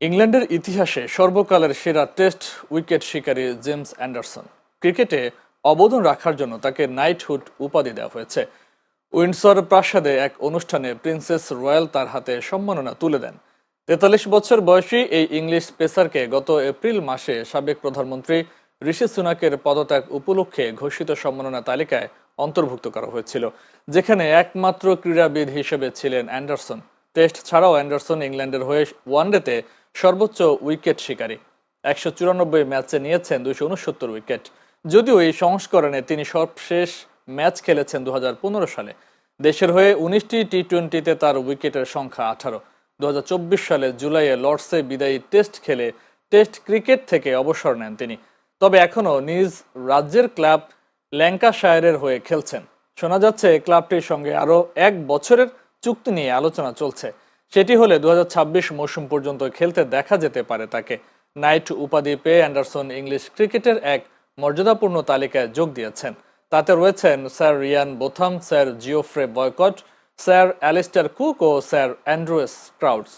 ইংল্যান্ডের ইতিহাসে সর্বকালের সেরা টেস্ট উইকেট শিকারী জেমস অ্যান্ডারসন। ক্রিকেটে অবদান রাখার জন্য তাকে নাইটহুড উপাধি দেওয়া হয়েছে। উইন্ডসর প্রাসাদে এক অনুষ্ঠানে প্রিন্সেস রয়্যাল তার হাতে সম্মাননা তুলে দেন। তেতাল্লিশ বছর বয়সী এই ইংলিশ পেসারকে গত এপ্রিল মাসে সাবেক প্রধানমন্ত্রী ঋষি সুনাকের পদত্যাগ উপলক্ষে ঘোষিত সম্মাননা তালিকায় অন্তর্ভুক্ত করা হয়েছিল, যেখানে একমাত্র ক্রীড়াবিদ হিসেবে ছিলেন অ্যান্ডারসন। টেস্ট ছাড়াও অ্যান্ডারসন ইংল্যান্ডের হয়ে ওয়ানডেতে সর্বোচ্চ উইকেট শিকারী। একশো চুরানব্বই ম্যাচে নিয়েছেন দুইশো উনসত্তর উইকেট। যদিও এই সংস্করণে তিনি সর্বশেষ ম্যাচ খেলেছেন দুহাজার পনেরো সালে। দেশের হয়ে উনিশটি টি টোয়েন্টিতে তার উইকেটের সংখ্যা আঠারো। দু সালে জুলাইয়ে লর্ডসে বিদায়ী টেস্ট খেলে টেস্ট ক্রিকেট থেকে অবসর নেন তিনি। তবে এখনও নিজ রাজ্যের ক্লাব ল্যাঙ্কাশায়ারের হয়ে খেলছেন। শোনা যাচ্ছে, ক্লাবটির সঙ্গে আরও এক বছরের চুক্তি নিয়ে আলোচনা চলছে। সেটি হলে দু হাজার ছাব্বিশ মৌসুম পর্যন্ত খেলতে দেখা যেতে পারে তাকে। নাইট উপাধি পেয়ে অ্যান্ডারসন ইংলিশ ক্রিকেটের এক মর্যাদাপূর্ণ তালিকায় যোগ দিয়েছেন। তাতে রয়েছেন sir Ian Botham, sir Geoffrey Boycott, sir Alastair Cook ও স্যার অ্যান্ড্রুয়েস ক্রাউডস